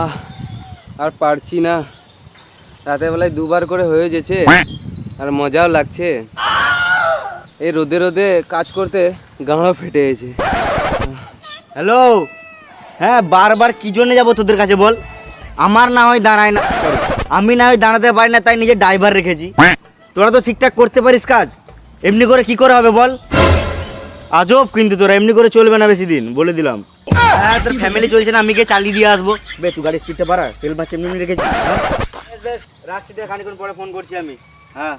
আহ, আর পারছি না। রাতের বেলায় দুবার করে হয়ে গেছে, আর মজাও লাগছে। এই রোদে রোদে কাজ করতে গাঁড়ো ফেটে গেছে। হ্যালো হ্যাঁ বারবার কি জন্য যাব তোদের কাছে বল? আমার না হয় দাঁড়ায় না। আমি না হয় দাঁড়াতে পারি না, তাই নিজে ড্রাইভার রেখেছি। তোরা তো ঠিকঠাক করতে পারিস কাজ। এমনি করে কি করে হবে বল? আজব কিন্তু তোরা, এমনি করে চলবে না বেশি দিন, বলে দিলাম। হ্যাঁ তোর ফ্যামিলি চলছে না আমি গিয়ে চালিয়ে দিয়ে আসব। বে তুই গাড়ি স্পিডটা বাড়া তেল মাছ এমনি এমনি রেখেছি হ্যাঁ? রাখছি তো খানিক্ষণ পরে ফোন করছি আমি। হ্যাঁ।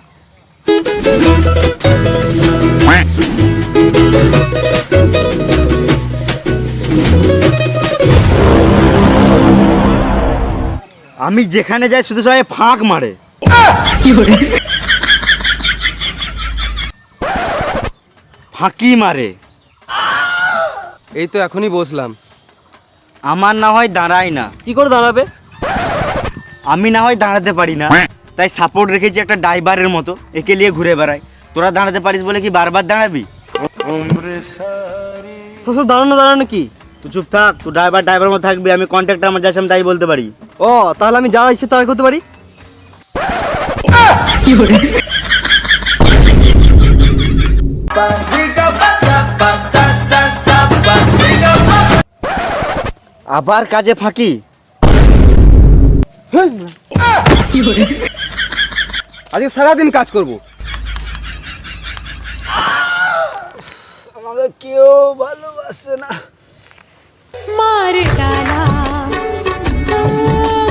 আমি যেখানে যাই শুধু সবাই ফাঁক মারে। ফাঁকি মারে। এই তো এখনই বসলাম। আমার না হয় দাঁড়াই না। কি করে দাঁড়াবে? আমি না হয় দাঁড়াতে পারি না। তাই সাপোর্ট রেখেছি একটা ড্রাইভারের মতো একে নিয়ে ঘুরে বেড়াই। তোরা দাঁড়াতে পারিস বলে কি বারবার দাঁড়াবি? সব দাঁড়ানো দাঁড়ানো কি? তুই চুপ থাক তুই ড্রাইভার ড্রাইভার মতো থাকবি আমি কন্ট্রাক্টর আমার যাচ্ছি আমি তাই বলতে পারি। ও তাহলে আমি যা ইচ্ছে তাই করতে পারি? আবার কাজে ফাঁকি আজকে সারাদিন কাজ করব আমাকে কেউ ভালোবাসে না মার ডালা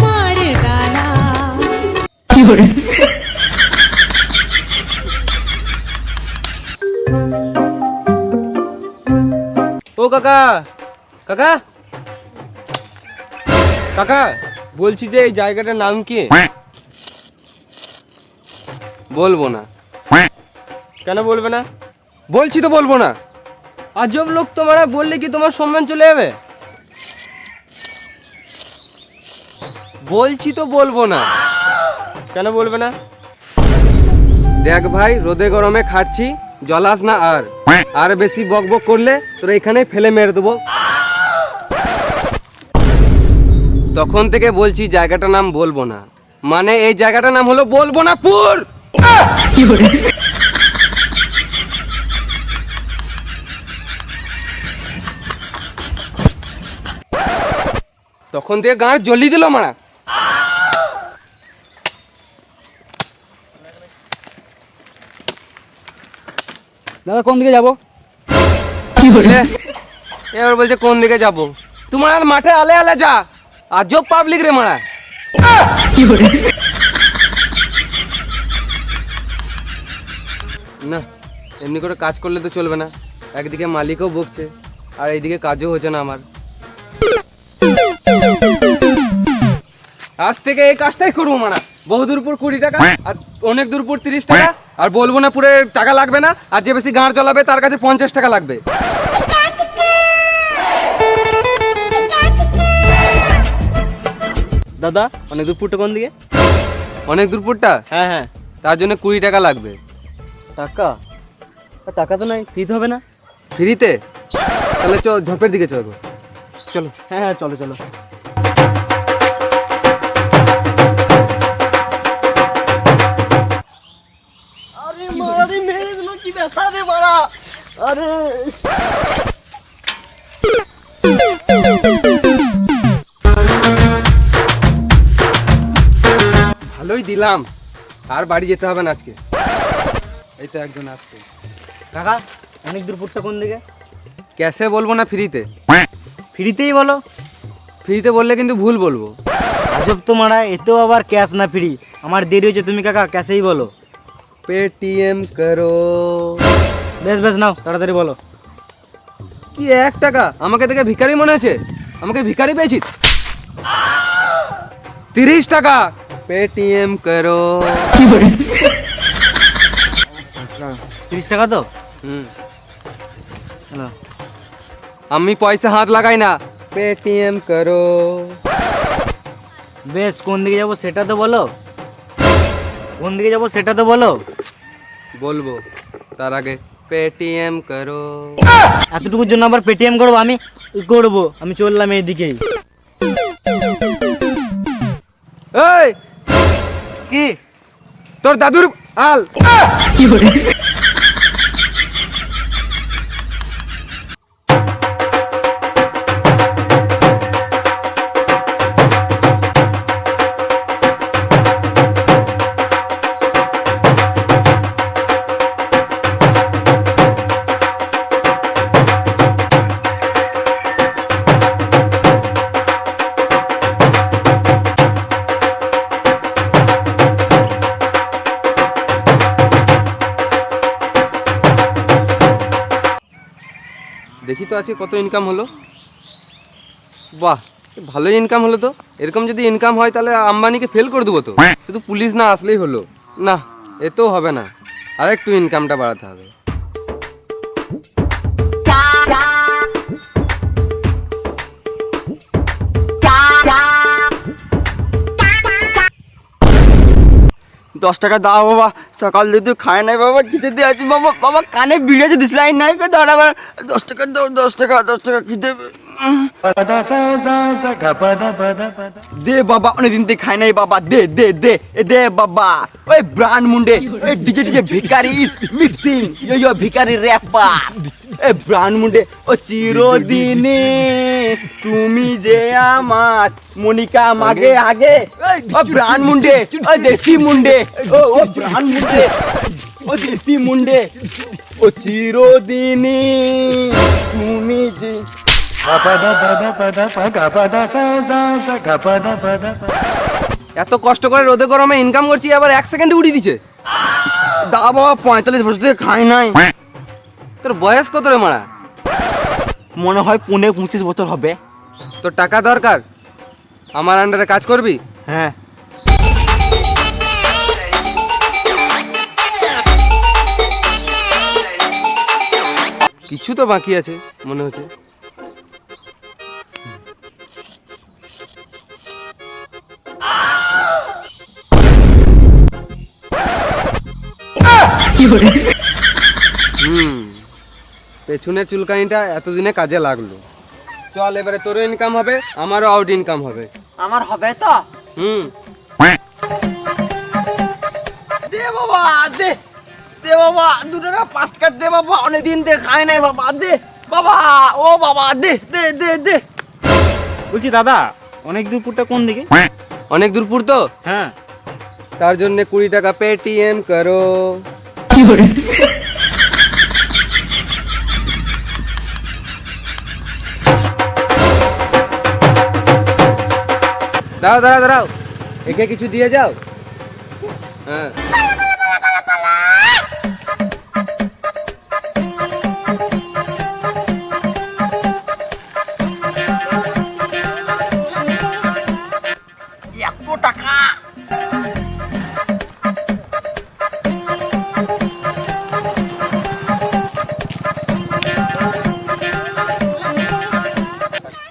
মার ডালা কি হরে ও কাকা কাকা কাকা বলছি যে এই জায়গাটার নাম কি? বলব না। কেন বলবে না? বলছি তো বলব না। আজব লোক তোমারা বললে কি তোমার সম্মান চলে যাবে? বলছি তো বলব না। কেন বলবে না? দেখ ভাই রোদে গরমে খাচ্ছি জলাস না আর। আর বেশি বক বক করলে তোরা এখানে ফেলে মেরে দেবো। তখন থেকে বলছি জায়গাটার নাম বলব না। মানে এই জায়গাটার নাম হলো বলব না পুর তখন থেকে গাঁ জ্বলি দিল মারা। দাদা কোন দিকে যাব? এবার বলছে কোন দিকে যাব? তোমার আর মাঠে আলে আলে যা। আজব পাবলিক রে মারা। না, এমনি করে কাজ করলে তো চলবে না। একদিকে মালিকও বকছে, আর এইদিকে কাজও হচ্ছে না আমার। আজ থেকে এই কাজটাই করব মারা। বহু দূর পর কুড়ি টাকা, আর অনেক দূর পর তিরিশ টাকা, আর বলব না পুরে টাকা লাগবে না, আর যে বেশি গাঁড় চলাবে তার কাছে পঞ্চাশ টাকা লাগবে। দাদা অনেক দূর পুরটা কোন দিকে? অনেক দূর পরটা? হ্যাঁ হ্যাঁ। তার জন্য কুড়ি টাকা লাগবে। টাকা? টাকা তো নাই ফ্রিতে হবে না? ফ্রিতে? তাহলে চল ঝোপের দিকে চলো চলো। হ্যাঁ হ্যাঁ চলো চলো। আরে মারি মেরে কি ব্যথা রে মারা। আরে। দিলাম আর বাড়ি যেতে হবে না আজকে। এই তো একজন আসছে। কাকা অনেক দূর পুরটা কোন দিকে? ক্যাশে বলব না ফ্রিতে? ফ্রিতেই বলো। ফ্রিতে বললে কিন্তু ভুল বলব। আজব তো মারা এতেও আবার ক্যাশ না ফ্রি। আমার দেরি হয়েছে তুমি কাকা ক্যাশেই বলো। পেটিএম করো। বেশ বেশ নাও তাড়াতাড়ি বলো। কি এক টাকা? আমাকে দেখে ভিখারি মনে হচ্ছে আমাকে ভিখারি পেয়েছিস? তিরিশ টাকা! পেটিএম করো তিরিশ টাকা তো হুম আমি পয়সা হাত লাগাই না পেটিএম করো বেশ কোন দিকে যাব সেটা তো বলো কোন দিকে যাব সেটা তো বলো বলব তার আগে পেটিএম করো এতটুকুর জন্য আবার পেটিএম করব আমি করব আমি চললাম এইদিকেই এই কি? তোর দাদুর আল। দেখি তো আজকে কত ইনকাম হলো? বাহ ভালোই ইনকাম হলো তো। এরকম যদি ইনকাম হয় তাহলে আম্বানিকে ফেল করে দেবো তো। শুধু পুলিশ না আসলেই হলো। না এতেও হবে না। আর একটু ইনকামটা বাড়াতে হবে। দশ টাকা দাও বাবা। সকাল দিয়ে তুই খায় নাই বাবা, খিদে দিয়ে আছি। বাবা বাবা, কানে বিড়ে আছে দিস, লাইন নাই দশ টাকা দশ টাকা দশ টাকা খিদে। দে বাবা, অনেকদিন থেকে খাই নাই বাবা। দে দে দে দে বাবা। ওই ব্রান্ড মুন্ডে, এই ডিজে ডিজে ভিকারি ইজ মিক্সিং ইয়ো ভিকারি র্যাপার এ ব্রান্ড মুন্ডে, ও চিরদিনে তুমি যে আমার মনিকা মাগে আগে। ও ব্রান্ড মুন্ডে ও দেশি মুন্ডে, ও ও ব্রান্ড মুন্ডে, ও দেশি মুন্ডে। ও চিরদিনে তুমি যে এত কষ্ট করে রোদে গরমে ইনকাম করছি আবার এক সেকেন্ডে উড়িয়ে দিছে। দা বাবা পঁয়তাল্লিশ বছর থেকে খাই নাই। তোর বয়স কত রে মারা? মনে হয় পনেরো পঁচিশ বছর হবে। তোর টাকা দরকার? আমার আন্ডারে কাজ করবি? হ্যাঁ। কিছু তো বাকি আছে মনে হচ্ছে। হুম। পেছনের চুলকানিটা এতদিনে কাজে লাগল। চল এবারে তোরও ইনকাম হবে আমারও আউট ইনকাম হবে। আমার হবে তো? হুম। দে বাবা দে। দে বাবা দু টাকা পাঁচ টাকা দে বাবা অনেকদিন দে খাই নাই বাবা দে। বাবা ও বাবা দে দে দে দে। বলছি দাদা অনেক দূরপুরটা কোন দিকে? অনেক দূরপুর তো? হ্যাঁ। তার জন্য কুড়ি টাকা পেটিএম করো। দাঁড়াও দাঁড়াও দাঁড়াও। একে কিছু দিয়ে যাও। হ্যাঁ।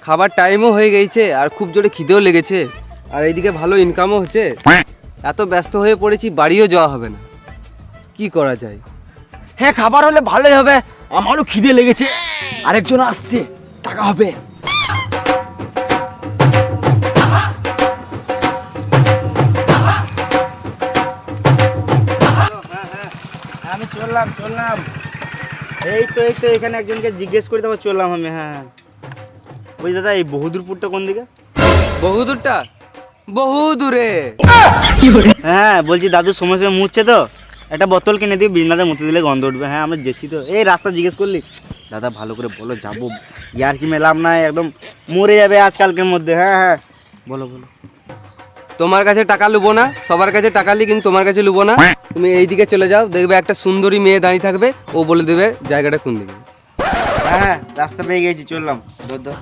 খাবার টাইমও হয়ে গেছে আর খুব জোরে খিদেও লেগেছে। আর এইদিকে ভালো ইনকামও হচ্ছে। এত ব্যস্ত হয়ে পড়েছি বাড়িও যাওয়া হবে না। কি করা যায়? হ্যাঁ খাবার হলে ভালোই হবে। আমারও খিদে লেগেছে। আরেকজন আসছে টাকা হবে। আমি চললাম চললাম। এই তো এই তো এখানে একজনকে জিজ্ঞেস করে তারপর চললাম আমি হ্যাঁ। বলছি দাদা এই বহুদূরপুরটা কোন দিকে? বহু দূরটা বহু দূরে হ্যাঁ বলছি দাদু সময় সময় মুছছে তো। একটা বোতল কিনে দিয়ে বিজনাতে মুতে দিলে গন্ধ উঠবে। হ্যাঁ আমরা যেছি তো। এই রাস্তা জিজ্ঞেস করলি দাদা ভালো করে বলো যাব। ইয়ার কি মেলাম না একদম মরে যাবে আজকালকের মধ্যে। হ্যাঁ হ্যাঁ। বলো বলো। তোমার কাছে টাকা লুবো না সবার কাছে টাকা লি কিন্তু তোমার কাছে লুবো না। তুমি এইদিকে চলে যাও দেখবে একটা সুন্দরী মেয়ে দাঁড়িয়ে থাকবে ও বলে দেবে জায়গাটা কোন দিকে? হ্যাঁ হ্যাঁ রাস্তা পেয়ে গেছি চললাম। ধর।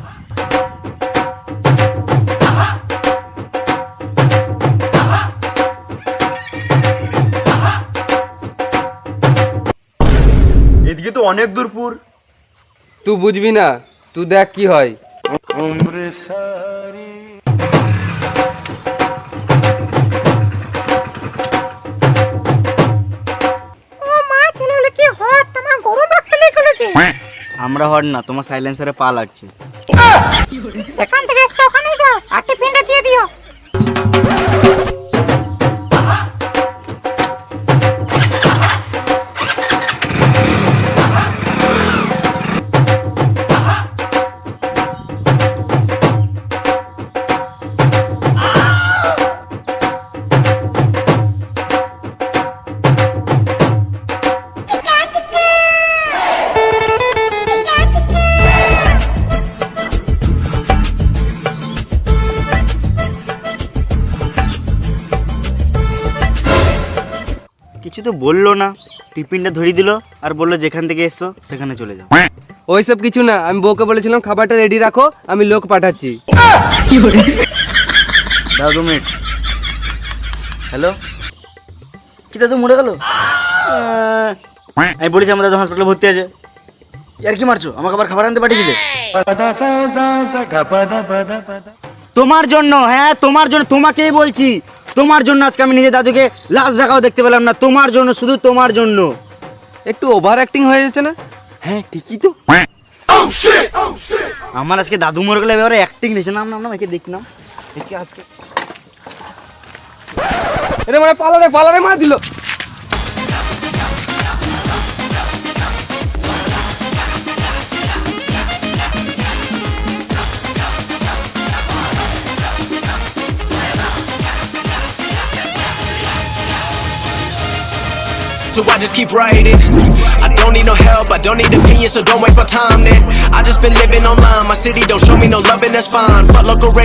এদিকে তো অনেক দূরপুর তুই বুঝবি না তুই দেখ কি হয়। আমরা হট না তোমার সাইলেন্সারে পা লাগছে। সেখান কিছু তো বলল না টিফিনটা ধরিয়ে দিল আর বলল যেখান থেকে এসছো সেখানে চলে যাও। ওইসব কিছু না আমি বউকে বলেছিলাম খাবারটা রেডি রাখো আমি লোক পাঠাচ্ছি। দাও দু মিনিট হ্যালো কি দাদু মরে গেল? আমি বলেছি আমার দাদু হসপিটালে ভর্তি আছে। আর কি মারছো? আমাকে আবার খাবার আনতে পাঠিয়েছিলে তোমার জন্য হ্যাঁ তোমার জন্য তোমাকেই বলছি। তোমার জন্য আজকে আমি নিজের দাদুকে লাশ দেখাও দেখতে পেলাম না। তোমার জন্য শুধু তোমার জন্য। একটু ওভার অ্যাক্টিং হয়ে যাচ্ছে না? হ্যাঁ ঠিকই তো। আমার আজকে দাদু মরে গেলে এবারে অ্যাক্টিং নিয়েছে না আমরা নাম একে দেখলাম একে আজকে এরে মানে পালারে পালারে মারা দিল। Just keep writing. I don't need no help, I don't need opinions, so don't waste my time then. I just been living online. My city don't show me no loving, that's fine. Fuck local radio.